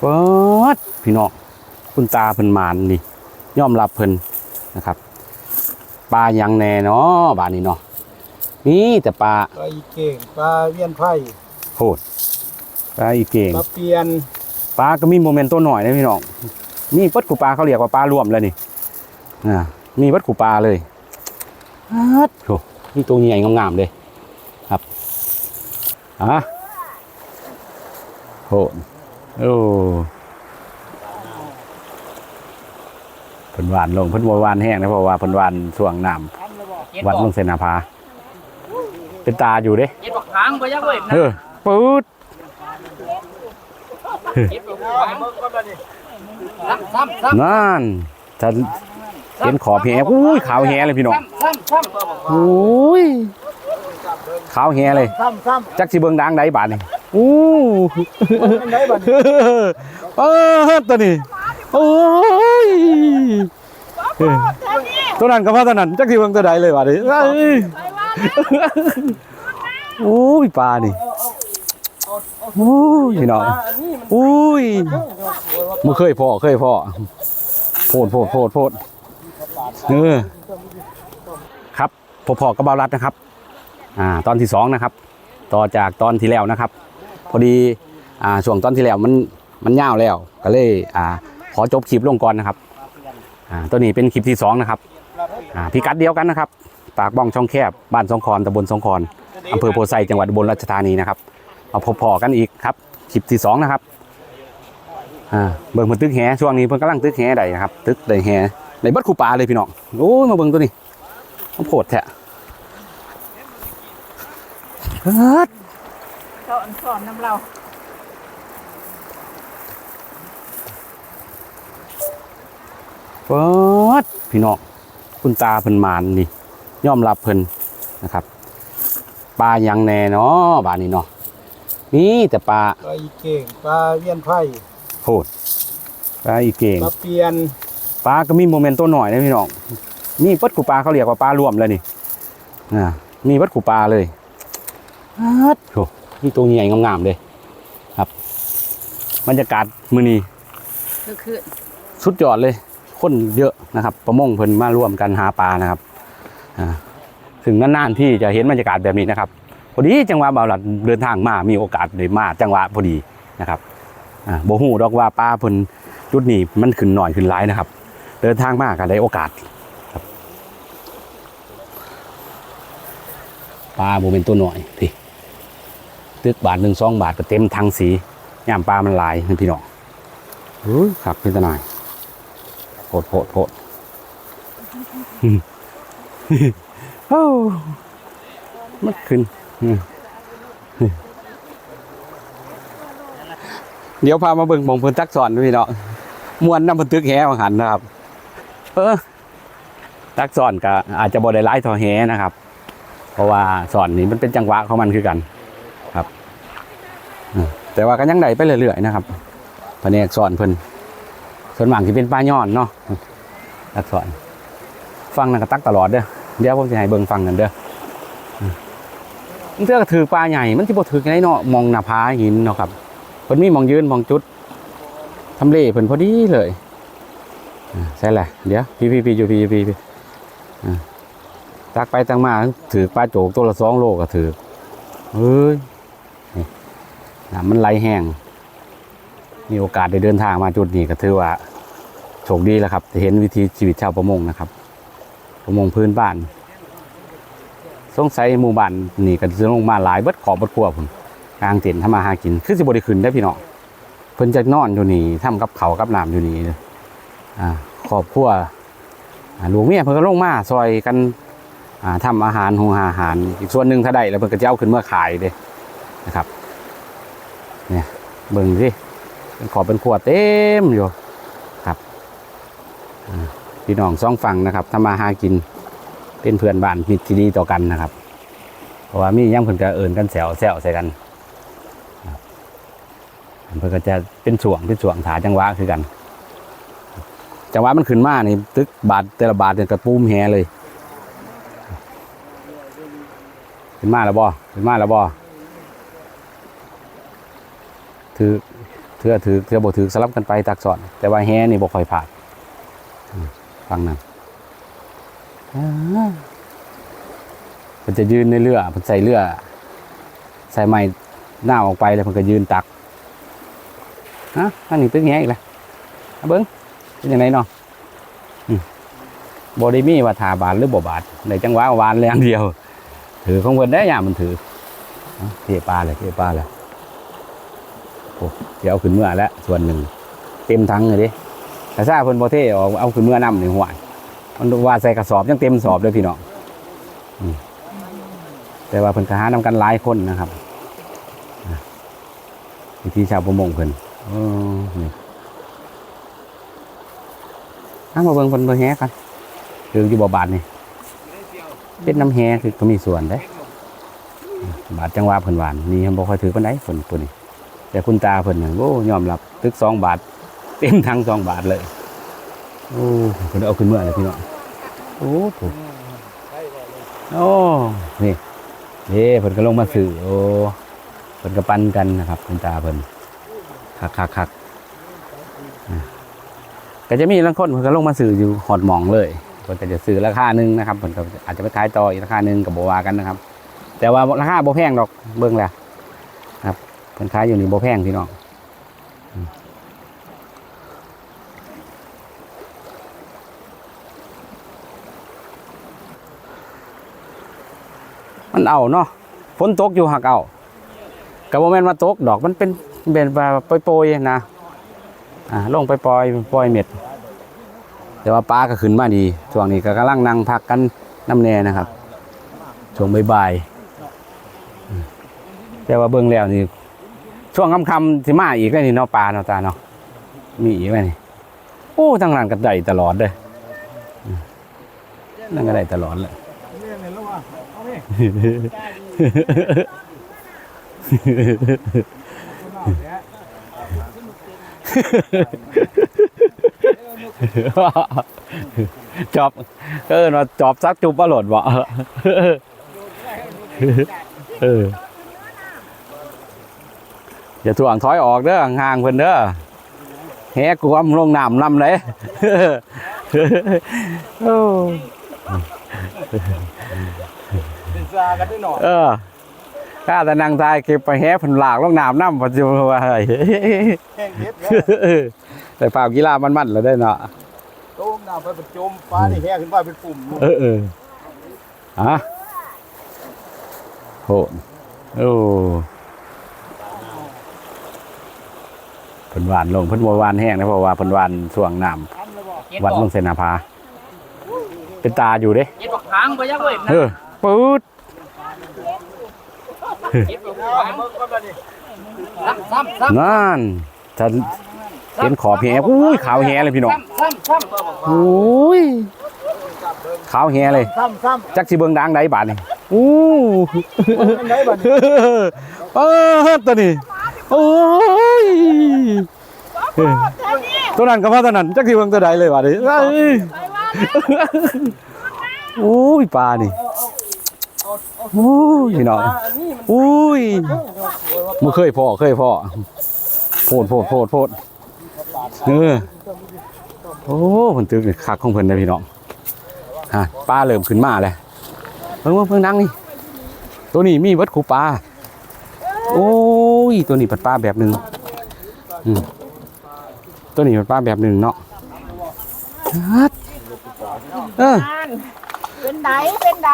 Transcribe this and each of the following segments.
เปิดพี่น้องคุณตาเพิ่นมานนี่ยอมรับเพิ่นนะครับปลายังแน่เนาะบ้านนี้เนาะนี่แต่ปลาปลาอีเก่งปลาเวียนไผ่โหดปลาอีเก่งปลาเปียนปลาก็มีโมเมนต์ตัวหน่อยนะพี่น้องนี่เปิดกูปลาเขาเรียกว่าปลารวมแล้วนี่อ่ามีเปิดกูปลาเลยฮัดโหนี่ตัวใหญ่งามๆเลยครับอะโหด โอ้เพิ่นหวานลงเพิ่นบ่หวานแห้งนะเพราะว่าเพิ่นหวานช่วงน้ำวัดลงเสนาพาเป็นตาอยู่เด้เย็ดบักหางไปยังเว้ยเออปื๊ดเย็ดบักหางซ้ำซ้ำซ้ำนั่นจะเห็นขอบแหอุ้ยขาวแหเลยพี่น้องซ้ำซ้ำซ้ำอุ้ยขาวแหเลยซ้ำซ้จักสิเบิงดังไดบาดนี่ อู้ำมันได้บัดนี้เออตัวนี้โอ้ยเออตัวนั้นก็พอตัวนั้นจักสิเบิงตัวใดเลยบาดนี้เอ้ยโอ้ยปลานี่โอ้ยพี่น้องอุ้ยมันเคยพอเคยพอโพดโพดโพดโพดเออครับพอพอกระบารัดนะครับ อ่า ตอนที่สองนะครับ ต่อจากตอนที่แล้วนะครับ พอดีอ่าช่วงตอนที่แล้วมันมันยาวแล้ว ก็เลยอ่าขอจบคลิปลงก่อนนะครับอ่าตัวนี้เป็นคลิปที่สองนะครับอ่าพิกัดเดียวกันนะครับปากบ้องช่องแคบบ้านสองคอนตำบลสองคอนอำเภอโพไซจังหวัดอุบลราชธานีนะครับเอาพอๆกันอีกครับคลิปที่สองนะครับอ่าเบิ่งเพิ่นตึกแหช่วงนี้เพิ่นกำลังตึกแหใดนะครับ ตึกใดแหในบัดคูปลาเลยพี่น้องโอ้ยมาเบิ่งตัวนี้มันโผดแท้ เอิ้ดเขาอันสอนน้ำเราเปิดพี่น้องคุณตาเพิ่นมานนี่ยอมรับเพิ่นนะครับปลายังแน่เนาะบ้านนี้เนาะนี่แต่ปลาปลาอีเก่งปลาเวียนไผ่โหดปลาอีเก่งปลาเปียนปลาก็มีโมเมนต์ตัวหน่อยนะพี่น้องนี่เปิดกูปลาเขาเรียกว่าปลารวมแล้วนี่อ่ามีเปิดกูปลาเลยฮัดโห นี่ตัวใหญ่งามๆเลยครับบรรยากาศมื้อนี้คือคือสุดยอดเลย คนเยอะนะครับ ประมงเพิ่นมาร่วมกันหาปลานะครับอ่าถึงนานๆที่จะเห็นบรรยากาศแบบนี้นะครับพอดีจังหวะบ่าวหลัดเดินทางมามีโอกาสเลยมาจังหวะพอดีนะครับอ่าบ่ฮู้ดอกว่าปลาเพิ่นจุดนี้มันขึ้นหน่อยขึ้นหลายนะครับ เดินทางมาก็ได้โอกาสครับปลาบ่เป็นตัวหน่อยพี่ ตึกบาทหนึ่งสองบาทก็เต็มทางสีย่ามปลามันหลายนี่พี่น้องเฮ้ยขักเป็นตาหน่อยโพดโพดโพดอืมโอ้มันขึ้นอืมเดี๋ยวพามาเบิ่งหมองเพิ่นตักสอนด้วยพี่เนาะมวนน้ำเพิ่นตึกแหวหันนะครับ เออตักสอนก็อาจจะบ่ได้หลายเทอแหนะครับ เพราะว่าสอนนี่มันเป็นจังหวะของมันคือกันครับอืม แต่ว่าก็ยังได้ไปเรื่อยๆนะครับแผนกสอนเพิ่นส่วนมากที่เป็นปลาย่อนเนาะตักสอนฟังนั่นก็ตักตลอดเด้อเดี๋ยวผมจะให้เบิ่งฟังกันเด้อมันเทื่อก็ถือปลาใหญ่มันที่บ่ถือไงเนาะมองหน้าผาหินเนาะครับเพิ่นมีมองยืนมองจุดทำเลเพิ่นพอดีเลยใช่แหละเดี๋ยวพี่พี่พี่อยู่พี่อยู่พี่พี่ตักไปตักมาถือปลาโจกตัวละสองโลก็ถือเฮ้ย น้ำมันไหลแห้งมีโอกาสได้เดินทางมาจุดนี้ก็ถือว่าโชคดีแล้วครับจะเห็นวิถีชีวิตชาวประมงนะครับ ประมงพื้นบ้าน สงสัยหมู่บ้านนี่ก็จะลงมาหลายเบิดขอบเบิดครัวผมกลางเต็นท์ทำมาหากินคือสิบริขึ้นได้พี่น้องเพิ่นจะนอนอยู่นี่ทำกับเขากับน้ำอยู่นี่อ่าครอบครัวลูกเมียเพิ่นก็ลงมาซอยกันอ่าทำอาหารหุงอาหาร อีกส่วนหนึ่งถ้าได้แล้วเพิ่นก็จะเอาขึ้นเมื่อขายเลยนะครับ เนี่ยเบิ่งสิเป็นขอบเป็นขวดเต็มอยู่ครับพี่น้องสองฝั่งนะครับทำมาหากินเป็นเพื่อนบ้านมิตรที่ดีต่อกันนะครับ เพราะว่ามีย่ำเพิ่อนก็เอินกันแซวแซวใส่กันเพิ่อนก็จะเป็นช่วงเป็นช่วงถาจังหวะคือกันจังหวะมันขึ้นมานี่ตึกบาทแต่ละบาทเนี่ยกระปุ้มแฮเลย ขึ้นมาแล้วบ่ขึ้นมาแล้วบ่ ถือเทื่อถือเทื่อบ่ถือสลับกันไปตักสอน แต่ว่าแฮนี่บ่ค่อยผ่านฟังนั้นอ่ามันจะยืนในเรือมันใส่เรือใส่ไม้หน้าออกไปแล้วมันก็ยืนตักฮะอันนี้ตึกแฮอีกแล้วเอาบิ้งเป็นยังไงเนาะบ่ได้มีว่าทาบานหรือบ่บาดในจังหวะวานแรงเดียว ถือของเพิ่นได้ยามมันถือเอาเทปลาเลยเทปลาเลย โอ้เดี๋ยวเอาขึ้นเมื่อแล้วส่วนหนึ่ง เต็มทั้งเลยดิแต่ถ้าเพิ่นบ่เทออกเอาขึ้นเมื่อน้ำหนึ่งหัวมันว่าใส่กระสอบยังเต็มสอบเลยพี่น้องแต่ว่าเพิ่นก็หานำกันหลายคนนะครับวิธีชาวประมงเพิ่นเออนี่เอามาเบิ่งเพิ่นเบิ่งแฮกันคืออยู่บ่บาดนี่เป็นน้ำแฮคือก็มีส่วนเด้บาดจังหวะเพิ่นหวานนี่บ่ค่อยถือปานใดเพิ่นตัวนี้ แต่คุณตาเพิ่นนั่นโอ้ยอมรับตึกสองบาท เต็มทั้งสองบาทเลย โอ้เพิ่นเอาขึ้นเมื่อเลยพี่น้องโอ้โหโอ้นี่เด้เพิ่นก็ลงมาสื่อโอ้เพิ่นก็ปันกันนะครับ คุณตาเพิ่นคักคักคักอะก็จะมีบางคนเพิ่นก็ลงมาสื่ออยู่หอดหมองเลยเพิ่นก็จะซื้อราคาหนึ่งนะครับเพิ่นก็อาจจะไปขายต่ออีกราคาหนึ่งกับบัวากันนะครับ แต่ว่าราคาบ่แพงดอกเบิ่งแล้ว เพิ่นขายอยู่นี่บ่แพงพี่น้องมันเอาเนาะฝนตกอยู่หักเอาก็บ่แมนว่าตกดอกมันเป็นเป็นแบบโปรยๆนะอ่าลงไปปล่อยปล่อยเม็ด แต่ว่าปลาก็ขึ้นมาดีช่วงนี้ก็กำลังนั่งพักกันน้ำแน่นะครับช่วงบ่ายๆแต่ว่าเบิ่งแล้วนี่ ช่วงค่ำๆสิมาอีกแล้วนี่เนาะปลาเนาะตาเนาะมีอีกแล้วนี่โอ้ทางนั้นก็ได้ตลอดเลยนั่นก็ได้ตลอดเลยจอบเออเนาะจอบซักจุบอรดบ่เออ อย่าถ่วงถอยออกเด้อห่างๆเพิ่นเด้อแหกวมลงน้ำนำเลยโอ้เป็นซากันได้หน่อยเออข้าแต่นางทายเก็บไปแหเพิ่นหลากลงน้ำน้ำปัจจุบันว่าเฮ้ยแห้งเฮ็ดแล้วแต่ฝ่าวกีฬามันๆแล้วได้อเนาะโต้มน้ำไปประจมปลานี่แห้งขึ้นมาเป็นปุ่มลูกเออเออฮะโหโอ้ เพิ่นหวานลงเพิ่นบ่หวานแห้งนะเพราะว่าเพิ่นหวานช่วงน้ำวัดลงเสนาภาเป็นตาอยู่เด้เย็ดบักหางไปยังเว้ยเออปื๊ดเย็ดบักหางเมื่อก่อนนี่ซ้ำซ้ำซ้ำนั่นจะเห็นขอบแหอุ้ยขาวแหเลยพี่น้องซ้ำซ้ำโอ้ยขาวแหเลยซ้ำซ้จักสิเบิ่งดังใดบาดนี่อู้ำมันได้บัดนี้เออตัวนี้ โอ้ยเออตัวนั้นก็ว่าตัวนั้นจักสิเบิ่งตัวใดเลยบาดนี้เอ้ยโอ้ยปลานี่โอ้ยพี่น้องโอ้ยบ่เคยพอเคยพอโพดโพดโพดโพดเออโอ้เพิ่นตึกนี่คักของเพิ่นเด้อพี่น้องฮะปลาเริ่มขึ้นมาแล้วเพิ่งเพิ่งดังนี่ตัวนี้มีวัดคูปลา โอ้ยตัวนี้เป็นปลาแบบหนึ่งอืมตัวนี้เป็นปลาแบบหนึ่งเนาะฮัดเออเป็นไดเป็นได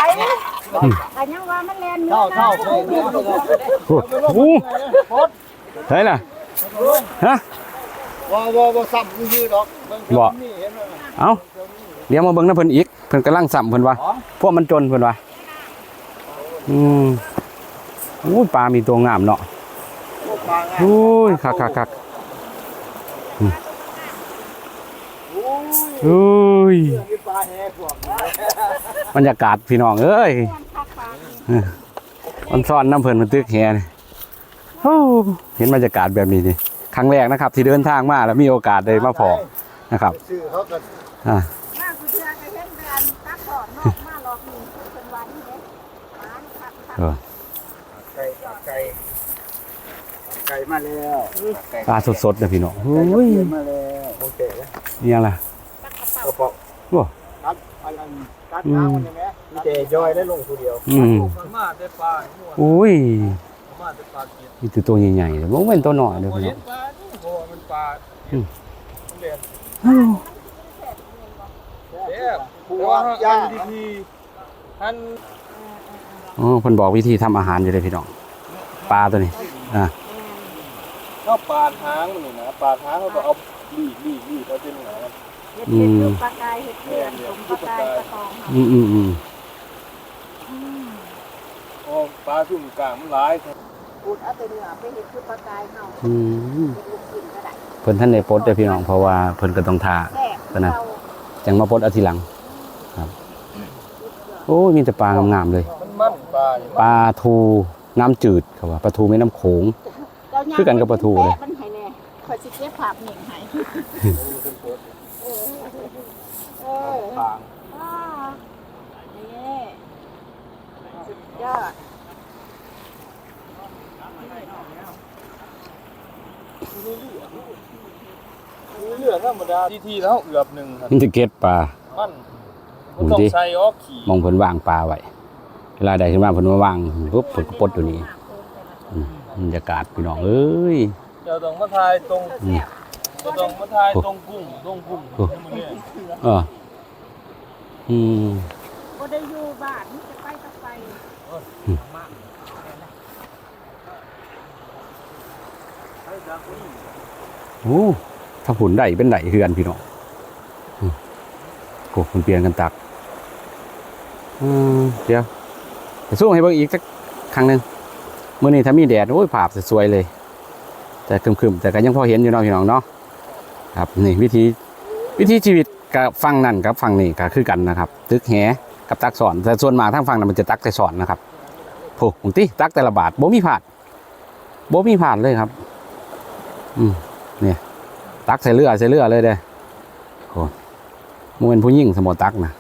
อันยังว่ามันแลนเนื้เท่าอเท่าเท่าโอ้โหเฮ้ยล่ะฮะว่าว่าว่าซ้ำยืดดอกเบิ่งบ่นี่เห็นไหมเอาเดี๋ยวมาเบิ่งน้ำเพิ่นอีก เพิ่นกำลังสัมเพิ่นว่าพวกมันจนเพิ่นว่าอืมโอ้ปลามีตัวงามเนาะพวกปลาไงโอ้ยคักคักคักอืมโอ้ยมีปลากบรรยากาศพี่น้องเอ้ยมันซ่อนน้ำเพลินมันตึกแฮนี่โอ้เห็นบรรยากาศแบบนี้นี่ครั้งแรกนะครับ ที่เดินทางมาแล้วมีโอกาสได้มาพอนะครับอ่ามาคือเชื่ออนตั กถอดนอกมาหลอกนี่เป็นวันนี้เด้ร้านคักคักเออไก่ไก่ไก่ก่มาแล้วปลาสดๆนะพี่น้องโอ้ยมาแล้วโอเคแล้วนี่ยังล่ะกระป๋องโอ้ตัดอันอันตัดน้ำมันใช่ไหมเจย่อยได้ลงตัวเดียวอืมมันมาได้ปลาหัวโอ้ยมาได้ปลากินนี่คือตัวใหญ่ๆเลยบ่เป็นตัวน้อยเด้อพอพี่น้เห็องนปลานี่โอ้มันปลาอืมเรียนอ้าวเด้อผู้แต่ว่าว่าย่าอันดีทีอันอ๋อเพิ่นบอกวิธีทำอาหารอยู่เลยพี่น้อง ปลาตัวนี้ อ่า ก็ปลาทางมันนี่นะปลาทางเขาก็เอาลีดลีดลีดเอาเป็นหางเห็ดเห็ดลูกปลากายเห็ดเพื่อนสมปลากายปลาตองอืมอืมอืมอืมโอ้ปลาสุ่มกลางมันหลายพูดเอาแต่เนื้อไปเห็ดคือปลากายเฮาอืมเป็นลูกกินก็ได้เพิ่นท่านได้ปลดเด้อพี่น้องเพราะว่าเพิ่นก็ต้องทา แซ่บปะนะเราจังมาปลดเอาทีหลัง ครับ โอ้ยมีแต่ปลางามๆเลย มันมันปลานี่ปลาทูน้ำจืดเขาว่าปลาทูแม่น้ำโขงเจ้าย่าง คือกันกับปลาทูเลยแปะมันให้แน่คอยสิเก็บผักเหน่งให้เออเออทางอ่านี่สุดยอดเรื่องธรรมดาที่ที่แล้วเอือบหนึ่งครับมันจะเก็ตปลามันดูมันต้องดิใส่ออกขี่มองเพิ่นวางปลาไว้เวลาใดขึ้นมาเพิ่นมาวางปุ๊บเพิ่นก็ปลดอยู่นี่อืม บรรยากาศพี่น้องเอ้ยเจ้าต้องมาทายตรงอืม เจ้าต้องมาทายตรงกุ้งตรงกุ้งโอ้มันเนี่ยเอออืมก็ได้อยู่บ้านนี่จะไปก็ไปโอ้ถ้าผุนได้เป็นไหนคือกันพี่น้องอืมโอ้มันเปลี่ยนกันตักอืมเดี๋ยวจะสู้ให้เบิ่งอีกสักครั้งหนึ่ง มื่อนี้ถ้ามีแดดโอ้ยภาพสวยเลย แต่ครึมๆแต่ก็ยังพอเห็นอยู่เนาะพี่น้องเนาะครับนี่วิธีวิธีชีวิตกับฟังนั่นกับฟังนี่ก็คือกันนะครับ ตึกแหกับตักสอน แต่ส่วนมากทางฟังนั้นมันจะตักแต่สอนนะครับโอ้บางทีตักแต่ละบาทบ่มีผาดบ่มีผาดเลยครับ อืมเนี่ยตักใส่เรือใส่เรือเลยเด้โอ้โมเป็นผู้หญิงสมอตักนะ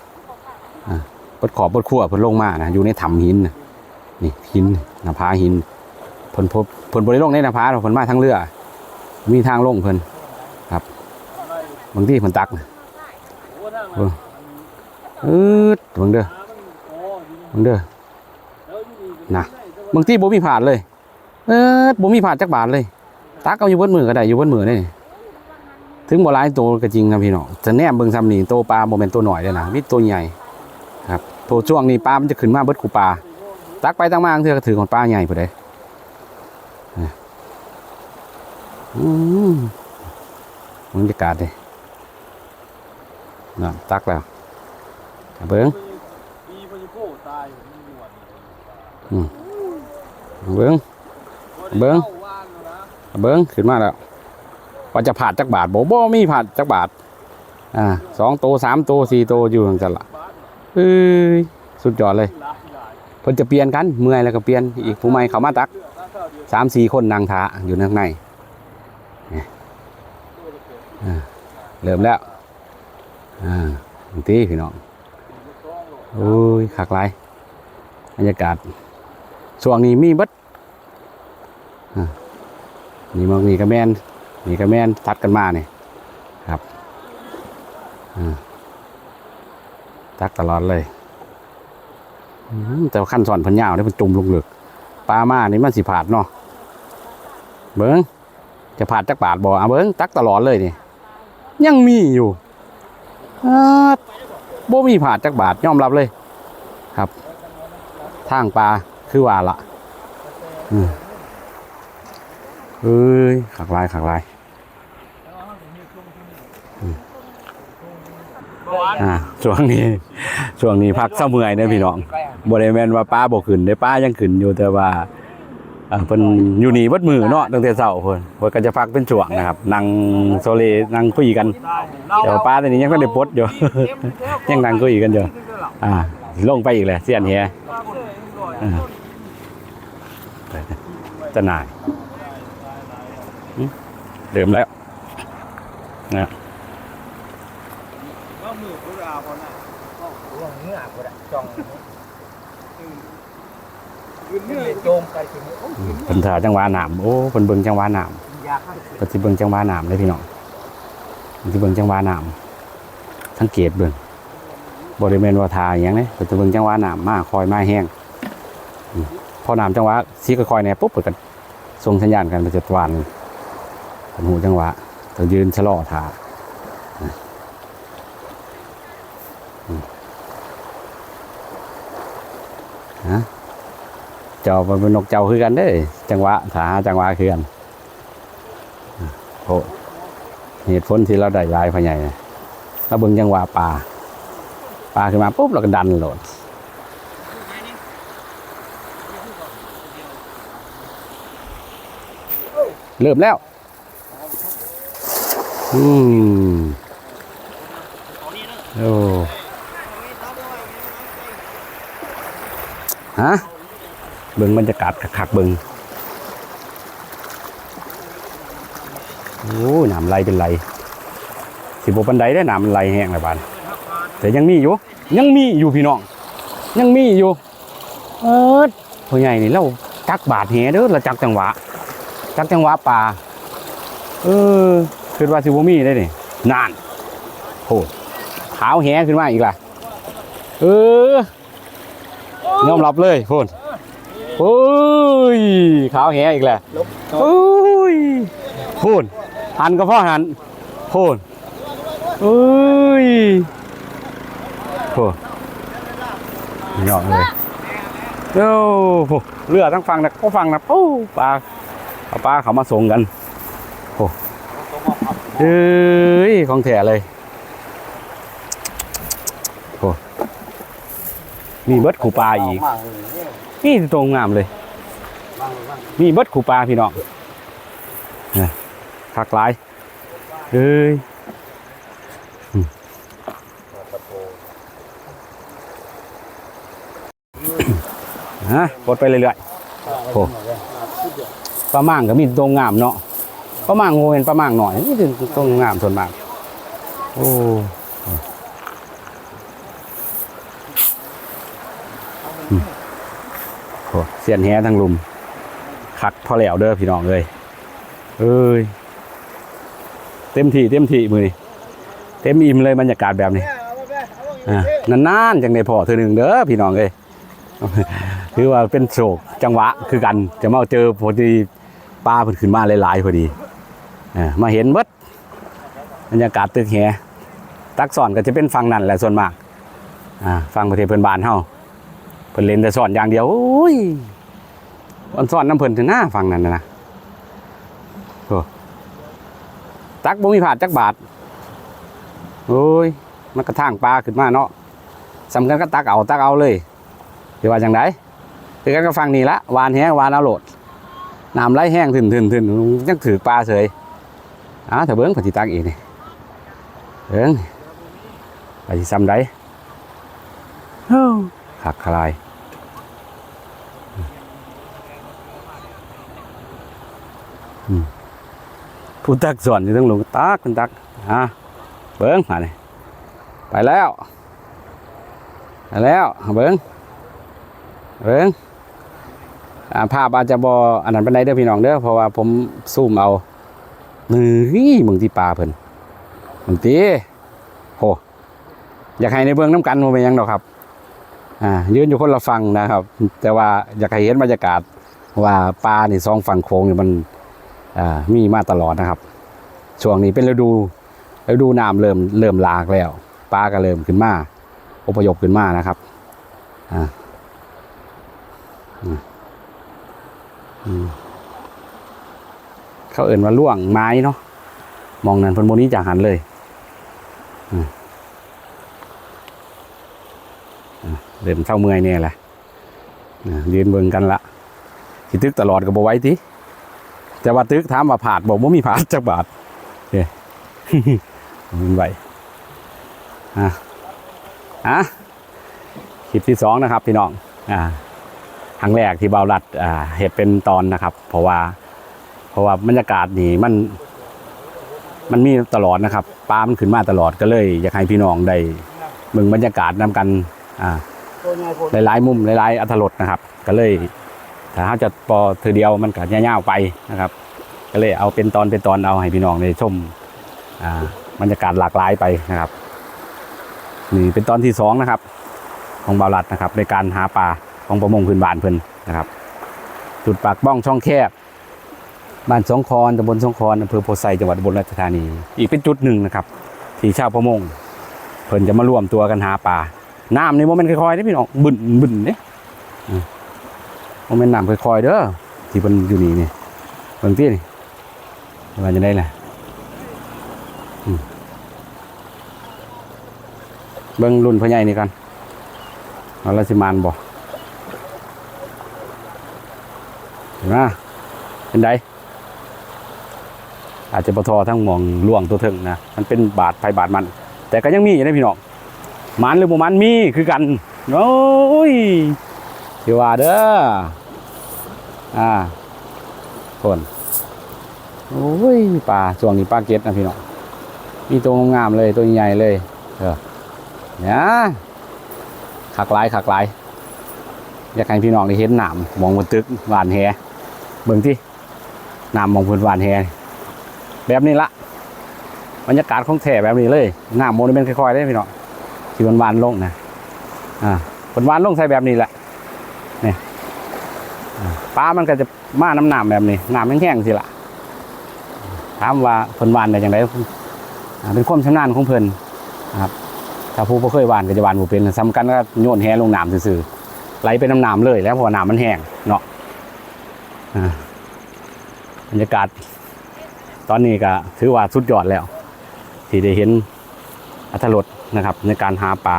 อ่าปดขอบปดขั้วเพิ่นลงมานะอยู่ในถ้ำหินนะ นี่หินหน้าผาหินเพิ่นพบเพิ่นบ่ได้ลงในหน้าผาหรอกเพิ่นมาทางเรือ มีทางลงเพิ่นครับ บางที่เพิ่นตักนะโอ้ทางเอออืดเบิ่งเด้อเบิ่งเด้อนะบางที่บ่มีผ่าดเลย เออบ่มีผ่าดจักบาทเลยตักเอาอยู่บนมือก็ได้อยู่บนมือนี่ถึงบ่หลายโตก็จริงครับพี่น้องแต่แนมเบิ่งซ้ำนี่โตปลาบ่แม่นตัวน้อยเด้อนะมีตัวใหญ่ครับโตช่วงนี้ปลามันจะขึ้นมาเบิดกูปลา ตักไปตั้งมาเทื่อถือของปลาใหญ่พุ่นเด้นะอืมบรรยากาศเด้น่ะตักแล้วเบิ่งเบิ่งเบิ่งข้าว่านแล้วนะเบิ้งขึ้นมาแล้วว่าจะผ่าดจักบาทโบ่บ่มีผ่าดจักบาท อ่าสองโตสามโตสี่โตอยู่จังซั่นละเอ้ยสุดยอดเลย เพิ่นจะเปลี่ยนกันเมื่อยแล้วก็เปลี่ยนอีกผู้ใหม่เขามาตักสามสี่คนนั่งทาอยู่ข้างในเริ่มแล้วอ่าตีพี่น้องโอ้ยคักลายบรรยากาศช่วงนี้มีบิดนี่มันนี่ก็แมนนี่ก็แมนทัดกันมาเนี่ยครับตักตลอดเลย แต่ขั้นสอนพันยาวได้เป็นจุ่มลงเลึกปลามานี่มันสิผาดเนาะเบิ้งจะผาดจักบาทบ่อเบิ้งตักตลอดเลยนี่ยังมีอยู่บ่มีผาดจักบาทยอมรับเลยครับ ทางปลาคือว่าละเอ้ยขักลายขักลายอ่าช่วงนี้ช่วงนี้พักเศร้าเมื่อยเด้อพี่น้อง บ่ได้แม่นว่าป้าบ่ขึ้นได้ป้ายังขึ้นอยู่แต่ว่าอ่าเพิ่นอยู่นี่เบิดมือเนาะตั้งแต่เช้าเพิ่นเพิ่นก็จะพักเป็นช่วงนะครับนั่งโซเลนั่งคุยกันแต่ว่าป้าตอนนี้ยังบ่ได้ปลดอยู่ ยังนั่งคุยกันอยู่อ่าลงไปอีกแล้วเสียนเฮียอ่าไปนะจะนายหึเริ่มแล้วนะก็มือกูเอาคนน่ะห่วงเนื้อก็ได้จ้อง โจมไปถึงเพิ่นถ่าจังหวะน้ำโอ้เพิ่นเบิ่งจังหวะน้ยาข้างำเพิ่นสิเบิ่งจังหวะน้ำเลยพี่น้องเพิ่นสิเบิ่งจังหวะน้ำสังเกตเบิ่งบ่ได้แม่นว่าทาอหย่างนี้เพิ่นสิเบิ่งจังหวะน้ำมาคอยมาแห้งอืมพอน้ำจังหวะสีก็คอยเนี่ยปุ๊บเพิ่นก็ส่งสัญญาณกันไปจะตวันเพิ่นฮู้จังหวะต้องยืนชะลอท่าอืมฮะ เจ้ามันเป็นนกเจ้าคือกันเด้ จังหวะถาจังหวะคือกันโอ้เหตุผลที่เราได้ลายพใหญ่เราเบิ่งจังหวะปลาปลาขึ้นมาปุ๊บเราก็ดันโหลดเริ่มแล้ว อืมโอ้ฮะ เบิ่งบรรยากาศคักๆเบิ่งโอ้ยน้ำไหลเป็นไหลสิบปันไดได้อน้ำมันไหลแห้งเลยบานแต่ยังมีอยู่ ยังมีอยู่พี่น้อง ยังมีอยู่ เออพ่อใหญ่นี่เราจักบาดแหเด้อเราจักจังหวะ จักจังหวะป่าเออคือว่าสิบมีได้นี่นานโหขาวแหขึ้นมาอีกล่ะ เออยอมรับเลยพูน โอ้ยขาวแหอีกแล้วโอ้ยพูนหันก็พ่อหันพูนโอ้ยโอ้ยอดเลยโอ้โหเรือทั้งฝั่งนะก็ฝั่งนะปู้ปลาเอาปลาเขามาส่งกันโอ้เอ้ยของแถเลย มีเบิดขู่ปลาอีก มากเลยเนี่ยนี่ตรงงามเลย บางบางมีเบิดขู่ปลาพี่น้องนะคักหลายเอ้ยฮะกดไปเรื่อยๆโอ้ปลาม่างก็มีตรงงามเนาะปลาม่างโงเห็นปลาม่างหน่อยนี่ถึงตรงงามส่วนมาก โอ้อืมโอ้ เสียนแหทั้งลุมคักพอแล้วเด้อพี่น้องเลยเอ้ยเต็มที่เต็มที่มือนี่เต็มอิ่มเลยบรรยากาศแบบนี้อ่านานๆจังได้พอเธอหนึ่งเด้อพี่น้องเลยคือว่าเป็นโศกจังหวะคือกัน จะมาเจอพอดีปลาเพิ่นขึ้นมาหลายๆพอดีอมาเห็นเบิดบรรยากาศตึกแหตักสอนก็จะเป็นฝั่งนั้นแหละส่วนมากอ่าฝั่งประเทศเพื่อนบ้านเฮาเพิ่นเล่นแต่สอนอย่างเดียวโอ้ย อันซ่อนน้ำเพิ่นถึงหน้าฟังนั่นนะโอ้ตักบ่มีผาดจักบาทโอ้ยมันกระทั่งปลาขึ้นมาเนาะสำคัญก็ตักเอาตักเอาเลยหรือว่าจังไดคือกันก็ฟังนี่ละวานแห้งวานเอาโหลดน้ำไหลแห้งถึนถึนถึนยังถือปลาเฉยอ้าถ้าเบิ้งปฏิตักอีกนี่เบิ้งปสิซ้ำได้เฮ้าขักคลาย ผู้ตักส่วนอยู่ทั้งหลวงตักคุณตักอะเบิ้งมาเลยไปแล้วไปแล้วเบิ้งเบิ้งอ่าภาพอาจจะบออันนั้นเป็นไดเด้อพี่น้องเด้อเพราะว่าผมซูมเอานี่มึงที่ปลาเพิ่นมึงตีโหอยากให้ในเบื้องน้ำกันโมเป็นยังดอกครับอ่ายืนอยู่คนละฝั่งนะครับ แต่ว่าอยากให้เห็นบรรยากาศว่าปลานี่สองฝั่งโค้งนี่มัน มีมาตลอดนะครับ ช่วงนี้เป็นฤดูฤดูน้ำเริ่มเริ่มลากแล้วปลาก็เริ่มขึ้นมาอพยพขึ้นมานะครับอ่าอืมอืมเขาเอื่นว่าล่วงไม้เนาะมองนั่นพิ่นโมนี้จากหันเลยเริ่มเศร้าเมื่อยเนี่ยแหละยืนเบิ่งกันละสิตึกตลอดก็บ่ไว้ติ แต่ว่าตึกถามว่าผาดบอกว่ามีผาดจักบาทโอเคมันไหวอะอะคลิปที่สองนะครับพี่น้องอ่าครั้งแรกที่เบาลัดอ่าเห็ดเป็นตอนนะครับ เพราะว่า เพราะว่าบรรยากาศนี่มัน มันมีตลอดนะครับปลามันขึ้นมาตลอดก็เลย อยากให้พี่น้องได้เบิ่งบรรยากาศนำกัน อ่าหญ่คนหลายๆมุมหลายๆอัธรสนะครับ ก็เลย ถ้าเขาจะปอเธอเดียวมันก็ยาวๆไปนะครับ ก็เลยเอาเป็นตอนเป็นตอนเอาให้พี่น้องได้ชมอ่าบรรยากาศหลากหลายไปนะครับนี่เป็นตอนที่สองนะครับ ของบาวรัดนะครับ ในการหาปลาของประมงพื้นบ้านเพิ่นนะครับ จุดปากบ้องช่องแคบบ้านสองคอนตำบลสองคอนอำเภอโพไซจังหวัดอุบลราชธานี อีกเป็นจุดหนึ่งนะครับ ที่ชาวประมงเพิ่นจะมารวมตัวกันหาปลาน้ำนี่โมเมนต์ค่อยๆนี่พี่น้องบึนบึนเนี่ย มเมนต์น้ำค่อยๆเด้อที่เพิ่นอยู่นี่นี่บิ่งที่นี่ว่าจะได้ล่ะเบิ่งรุ่นพ่อใหญ่นี่กันว่าเราสิมานบ่เห็นไหมเป็นไดอาจจะปะทอทั้งมองล่วงตัวถึงนะ มันเป็นบาดไฟบาดมัน แต่ก็ยังมีอยู่นะพี่น้องมันหรือบ่มันมีคือกัน โอ้ย เดี๋ยวว่าเด้ออ่าคนโอ้ยปลาช่วงนี้ปลาเก็ดนะพี่น้องมีตัวงามเลยตัวใหญ่เลยเออเนี่ยขักลายขักลายอยากให้พี่น้องได้เห็นหนามมองบนตึกหวานแหเบิ่งที่หนามมองบนหวานแหแบบนี้ละบรรยากาศของแท้แบบนี้เลยหนามโมนี่เป็นค่อยๆได้พี่น้องที่มันวานลงนะอ่ามันวานลงใส่แบบนี้แหละ นี่ปลามันก็จะมาน้ำหนามแบบนี้หน้ำแห้งๆสิละถามว่าเพิ่นวานได้อย่างไรเป็นความชำนาญของเพิ่นครับถ้าผู้บ่เคยวานก็จะวานบ่เป็นสำคัญก็โยนแหลงหน้ำซื่อๆไหลไปน้ำหนามเลย แล้วเพอน้ำมันแห้งเนาะอ่าบรรยากาศ ตอนนี้ก็ถือว่าสุดยอดแล้ว ที่ได้เห็นอัธรสนะครับ ในการหาปลา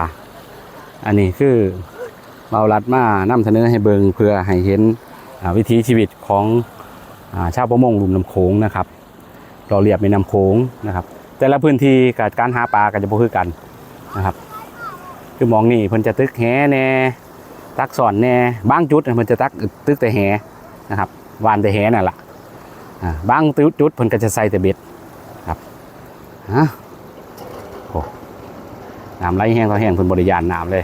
อันนี้คือ เบารัดมานำเสนอให้เบิงเพื่อให้เห็นวิถีชีวิตของอชาวประมงลุ่มน้ำโขงนะครับเราเรียบในน้ำโขงนะครับ แต่ละพื้นที่กับการหาปลาก็จะบ่คือกันนะครับคือมองนี่เพิ่นจะตึกแหแน่ตักสอนแน่บางจุดเพิ่นจะตักตึกแต่แหนะครับวานแต่แหนั่นแหละอ่าบางจุดเพิ่นก็จะใส่แต่เบ็ดครับฮะน้ำไหลแห้งต่อแห้งเพิ่นบริยานน้ำเลย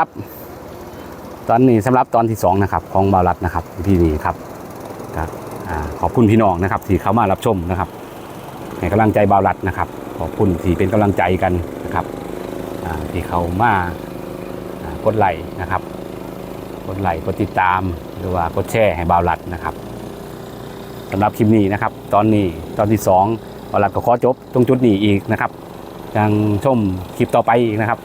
ครับ ตอนนี้สำหรับตอนที่สองนะครับของบาวรัดนะครับพี่นี่ครับขอบคุณพี่น้องนะครับ ที่เข้ามารับชมนะครับให้กำลังใจบาวรัดนะครับ ขอบคุณที่เป็นกำลังใจกันนะครับที่เขามากดไลค์นะครับกดไลค์กดติดตามหรือว่ากดแชร์ให้บาวรัดนะครับสำหรับคลิปนี้นะครับ ตอนนี้ตอนที่สองบาวรัดก็ขอจบตรงจุดนี้อีกนะครับยังชมคลิปต่อไปอีกนะครับ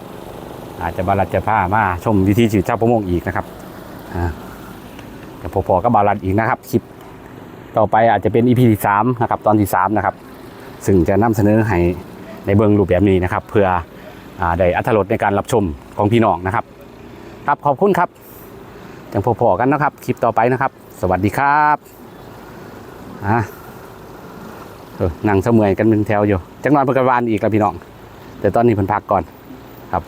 อาจจะบาลัดจะพามาชมวิธีชีวิตชาวประมงอีกนะครับอ่าแต่พอๆก็บาลัดอีกนะครับคลิปต่อไปอาจจะเป็นอีพีที่สามนะครับตอนที่สามนะครับ ซึ่งจะนำเสนอให้ในเบื้องรูปแบบนี้นะครับ เพื่ออได้อัธรสในการรับชมของพี่น้องนะครับ ครับขอบคุณครับจังพอๆกันนะครับ คลิปต่อไปนะครับ สวัสดีครับอ่าเออนั่งเสมือยกันเป็นแถวอยู่จังนอนเพิ่นกวานอีกแล้วพี่น้อง แต่ตอนนี้เพิ่นพักก่อนครับ